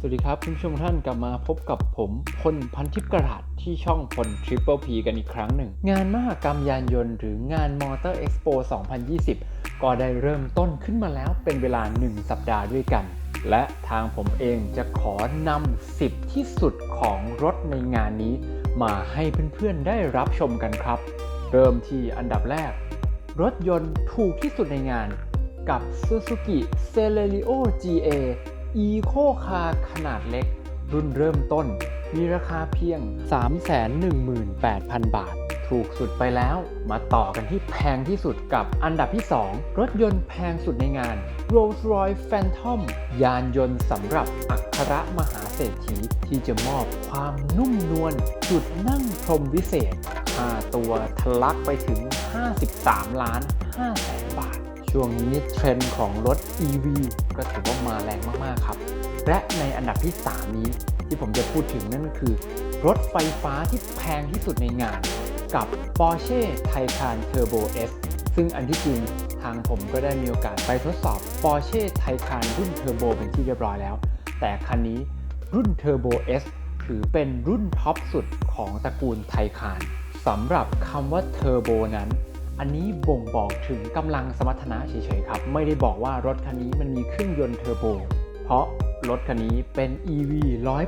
สวัสดีครับคุณผู้ชมท่านกลับมาพบกับผมพลพันทิพย์กระดาษที่ช่องพล Triple P กันอีกครั้งหนึ่ง งานมหกรรมยานยนต์หรืองาน Motor Expo 2020 ก็ได้เริ่มต้นขึ้นมาแล้วเป็นเวลา 1 สัปดาห์ด้วยกัน และทางผมเองจะขอนำ 10 ที่สุดของรถในงานนี้ มาให้เพื่อนๆได้รับชมกันครับ เริ่มที่อันดับแรก รถยนต์ถูกที่สุดในงาน กับ Suzuki Celerio GA Eco Car ขนาดเล็ก รุ่นเริ่มต้น มีราคาเพียง 318,000 บาท ถูกสุดไปแล้ว มาต่อกันที่แพงที่สุดกับอันดับที่ 2 รถยนต์แพงสุดในงาน Rolls-Royce Phantom ยานยนต์สำหรับอัครมหาเศรษฐีที่จะมอบความนุ่มนวลจุดนั่งพรมวิเศษค่าตัวทะลักไปถึง 53 ล้าน5แสนบาท ช่วงนี้เทรนด์ของรถ EV ก็ถือว่ามาแรงมาก ๆ ครับ และในอันดับที่ 3 นี้ที่ผมจะพูดถึงนั่นก็คือ รถไฟฟ้าที่แพงที่สุดในงาน กับ Porsche Taycan Turbo S ซึ่งอันที่จริงทางผมก็ได้มีโอกาสไปทดสอบ Porsche Taycan รุ่น Turbo เป็นที่เรียบร้อยแล้ว แต่คันนี้รุ่น Turbo S ถือเป็นรุ่นท็อปสุดของตระกูลไทคานสำหรับคำว่า Turbo นั้น อันนี้บ่งบอกถึงกำลังสมรรถนะเฉยๆครับ ไม่ได้บอกว่ารถคันนี้มันมีเครื่องยนต์เทอร์โบ เพราะรถคันนี้เป็น EV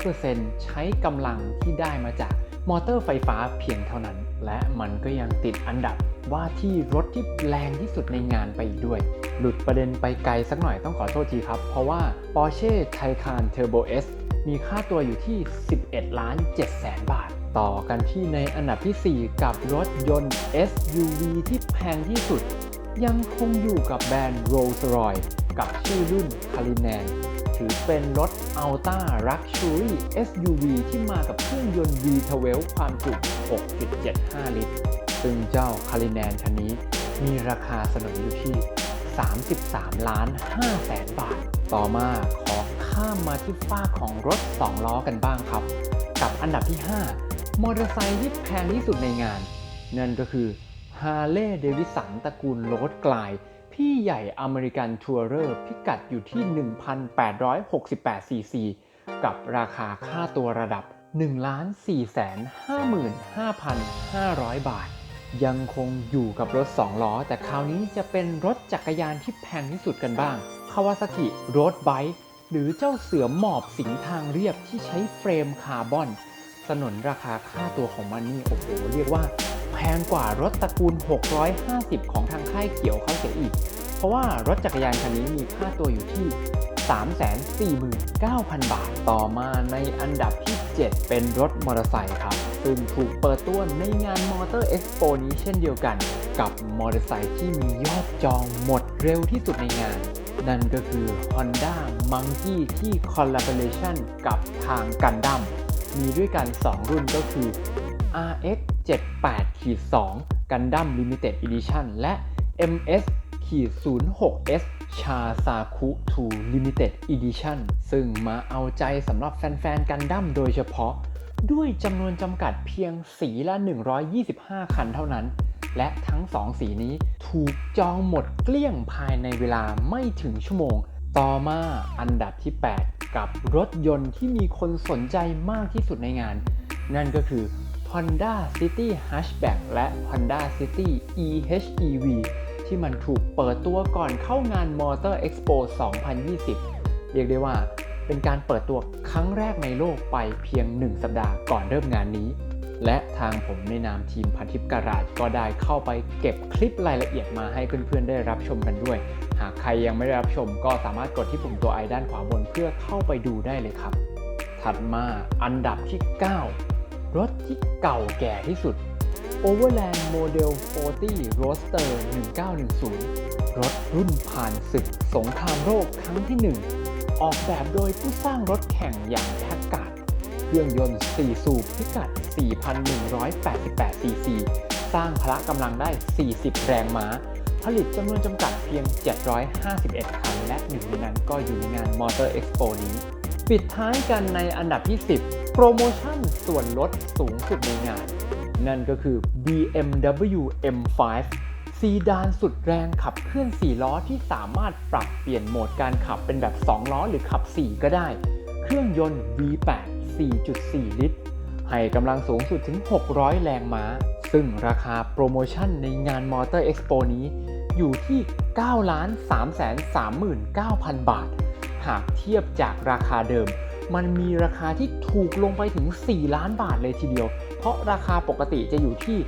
100%ใช้กำลังที่ได้มาจากมอเตอร์ไฟฟ้าเพียงเท่านั้น และมันก็ยังติดอันดับว่าที่รถที่แรงที่สุดในงานไปอีกด้วย หลุดประเด็นไปไกลสักหน่อยต้องขอโทษทีครับ เพราะว่า Porsche Taycan Turbo S มีค่าตัวอยู่ที่ 11 ล้าน7แสนบาท ต่อกันที่ในอันดับทีสี่ 4 กับรถยนต์ SUV ที่แพงที่สุด ยังคงอยู่กับแบรนด์ Rolls-Royce กับชื่อรุ่น Cullinan ถือเป็นรถ Ultra Luxury SUV ที่มากับเครื่องยนต์ V12 ความจุ 6.75 ลิตร ซึ่งเจ้า Cullinan คันนี้มีราคาสนนอยู่ที่ 33 ล้าน5แสนบาท ต่อมาขอข้ามมาที่ฝ้าของรถ 2 ล้อกันบ้างครับ กับอันดับที่ 5 มอเตอร์ไซค์ที่แพงที่สุดในงาน นั่นก็คือ Harley Davidson ตระกูลโรดกลาย พี่ใหญ่อเมริกันทัวร์เรอร์พิกัดอยู่ที่ 1,868 ซีซี กับราคาค่าตัวระดับ 1,455,500 บาท ยังคงอยู่กับรถ 2 ล้อ แต่คราวนี้จะเป็นรถจักรยานที่แพงที่สุดกันบ้าง Kawasaki Road Bike หรือเจ้าเสือหมอบสิงทางเรียบที่ใช้เฟรมคาร์บอน สนนราคาค่าตัวของมันนี่โอ้โหเรียกว่าแพงกว่ารถตระกูล 650 ของทางค่ายเขียวเขาเสียอีก เพราะว่ารถจักรยานคันนี้มีค่าตัวอยู่ที่ 349,000 บาท ต่อมาในอันดับที่ 7 เป็นรถมอเตอร์ไซค์ครับ ซึ่งถูกเปิดตัวในงานมอเตอร์เอ็กซ์โปนี้เช่นเดียวกัน กับมอเตอร์ไซค์ที่มียอดจองหมดเร็วที่สุดในงาน นั่นก็คือ Honda Monkey ที่ Collaboration กับทางกันดั้ม มีด้วยกัน 2 รุ่นก็คือ RX 78 2 Gundam Limited Edition และ MS 06S ชาซาคุ2 Limited Edition ซึ่งมาเอาใจสำหรับแฟนๆกันดั้มโดยเฉพาะ ด้วยจำนวนจำกัดเพียงสีละ 125 คันเท่านั้น และทั้ง 2 สีนี้ถูกจองหมดเกลี้ยงภายในเวลาไม่ถึงชั่วโมง ต่อมาอันดับที่ 8 กับรถยนต์ที่มีคนสนใจมากที่สุดในงาน นั่นก็คือ Honda City Hatchback และ Honda City eHEV ที่มันถูกเปิดตัวก่อนเข้างาน Motor Expo 2020 เรียกได้ว่าเป็นการเปิดตัวครั้งแรกในโลกไปเพียง 1 สัปดาห์ก่อนเริ่มงานนี้ และทางผมในนามทีมพันทิปการาจก็ได้เข้าไปเก็บคลิปรายละเอียดมาให้เพื่อนๆได้รับชมกันด้วย หากใครยังไม่ได้รับชมก็สามารถกดที่ปุ่มตัวไอด้านขวาบนเพื่อเข้าไปดูได้เลยครับ ถัดมาอันดับที่ 9 รถที่เก่าแก่ที่สุด Overland Model 40 Roadster 1910 รถรุ่นผ่านศึกสงครามโลกครั้งที่ 1 ออกแบบโดยผู้สร้างรถแข่งอย่างแท็กการ์ด เครื่องยนต์ 4 สูบพิกัด 4,188 ซีซี สร้างพละกำลังได้ 40 แรงม้า ผลิตจำนวนจำกัดเพียง 751 คัน และหนึ่งในนั้นก็อยู่ในงาน Motor Expo นี้ ปิดท้ายกันในอันดับที่ 10 โปรโมชั่นส่วนลดสูงสุดในงาน นั่นก็คือ BMW M5 ซีดานสุดแรงขับเคลื่อน 4 ล้อที่สามารถปรับเปลี่ยนโหมดการขับเป็นแบบ 2 ล้อหรือขับ 4 ก็ได้ เครื่องยนต์ V8 4.4 ลิตร ให้กำลังสูงสุดถึง 600 แรงม้า ซึ่งราคาโปรโมชั่นในงาน Motor Expo นี้ อยู่ที่ 9 3 3 9 0 0 0 บาท หากเทียบจากราคาเดิม มันมีราคาที่ถูกลงไปถึง 4 ล้านบาทเลยทีเดียว เพราะราคาปกติจะอยู่ที่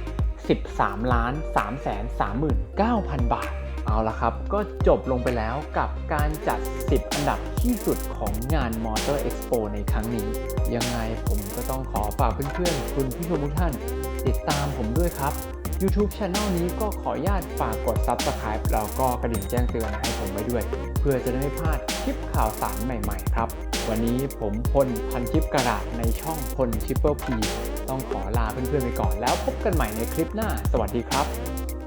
13,339,000 บาท เอาละครับ ก็จบลงไปแล้วกับการจัด 10 อันดับที่สุดของงาน Motor Expo ในครั้งนี้ ยังไงผมก็ต้องขอฝากเพื่อนๆ คุณผู้ชมทุกท่าน ติดตามผมด้วยครับ YouTube Channel นี้ก็ขออนุญาตฝากกด Subscribe แล้วก็กระดิ่งแจ้งเตือนให้ผมไว้ด้วย เพื่อจะได้ไม่พลาดคลิปข่าวสารใหม่ๆ ครับ วันนี้ผมพลพันทิปกระดาษในช่องพลชิปเปอร์พีต้องขอลาเพื่อนๆไปก่อนแล้วพบกันใหม่ในคลิปหน้า สวัสดีครับ